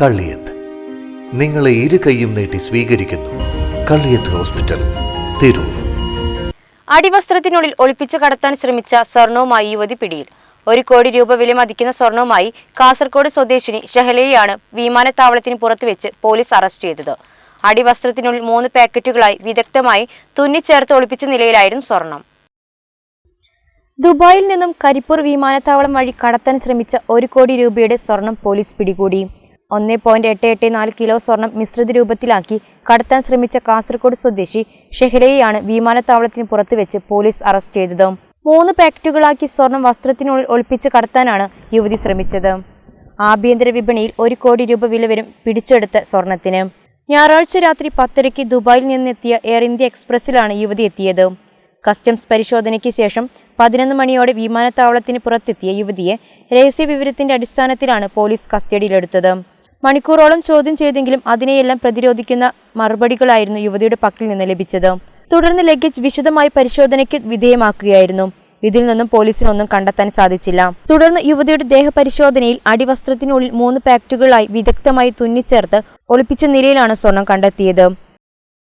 കള്ളിയത്ത്. നിങ്ങളെ ഇരു കൈയും നീട്ടി സ്വീകരിക്കുന്നു. കള്ളിയത്ത് ഹോസ്പിറ്റൽ തിരൂർ. അടിവസ്ത്രത്തിനുള്ളിൽ ഒളിപ്പിച്ചു കടത്താൻ ശ്രമിച്ച സ്വർണവുമായി യുവതി പിടിയിൽ. ഒരു കോടി രൂപ വില മതിക്കുന്ന സ്വർണവുമായി കാസർഗോഡ് സ്വദേശിനി ഷഹലയെയാണ് വിമാനത്താവളത്തിന് പുറത്തു വെച്ച് പോലീസ് അറസ്റ്റ് ചെയ്തത്. അടിവസ്ത്രത്തിനുള്ളിൽ മൂന്ന് പാക്കറ്റുകളായി വിദഗ്ധമായി തുന്നിച്ചേർത്ത് ഒളിപ്പിച്ച നിലയിലായിരുന്നു സ്വർണം. ദുബായിൽ നിന്നും കരിപ്പൂർ വിമാനത്താവളം വഴി കടത്താൻ ശ്രമിച്ച ഒരു കോടി രൂപയുടെ സ്വർണം പോലീസ് പിടികൂടി. ഒന്നേ പോയിന്റ് എട്ട് എട്ട് നാല് കിലോ സ്വർണം മിശ്രിത രൂപത്തിലാക്കി കടത്താൻ ശ്രമിച്ച കാസർഗോഡ് സ്വദേശി ഷെഹ്ലയെയാണ് വിമാനത്താവളത്തിന് പുറത്തു വെച്ച് പോലീസ് അറസ്റ്റ് ചെയ്തത്. മൂന്ന് പാക്കറ്റുകളാക്കി സ്വർണം വസ്ത്രത്തിനുള്ളിൽ ഒളിപ്പിച്ച് കടത്താനാണ് യുവതി ശ്രമിച്ചത്. ആഭ്യന്തര വിപണിയിൽ ഒരു കോടി രൂപ വില വരും പിടിച്ചെടുത്ത സ്വർണത്തിന്. ഞായറാഴ്ച രാത്രി പത്തരയ്ക്ക് ദുബായിൽ നിന്നെത്തിയ എയർ ഇന്ത്യ എക്സ്പ്രസിലാണ് യുവതി എത്തിയത്. കസ്റ്റംസ് പരിശോധനയ്ക്ക് ശേഷം പതിനൊന്ന് മണിയോടെ വിമാനത്താവളത്തിന് പുറത്തെത്തിയ യുവതിയെ രഹസ്യ വിവരത്തിന്റെ അടിസ്ഥാനത്തിലാണ് പോലീസ് കസ്റ്റഡിയിലെടുത്തത്. മണിക്കൂറോളം ചോദ്യം ചെയ്തെങ്കിലും അതിനെയെല്ലാം പ്രതിരോധിക്കുന്ന മറുപടികളായിരുന്നു യുവതിയുടെ പക്കൽ നിന്ന് ലഭിച്ചത്. തുടർന്ന് ലഗേജ് വിശദമായി പരിശോധനയ്ക്ക് വിധേയമാക്കുകയായിരുന്നു. ഇതിൽ നിന്നും പോലീസിനൊന്നും കണ്ടെത്താൻ സാധിച്ചില്ല. തുടർന്ന് യുവതിയുടെ ദേഹപരിശോധനയിൽ അടിവസ്ത്രത്തിനുള്ളിൽ മൂന്ന് പാക്കറ്റുകളായി വിദഗ്ധമായി തുന്നിച്ചേർത്ത് ഒളിപ്പിച്ച നിലയിലാണ് സ്വർണം കണ്ടെത്തിയത്.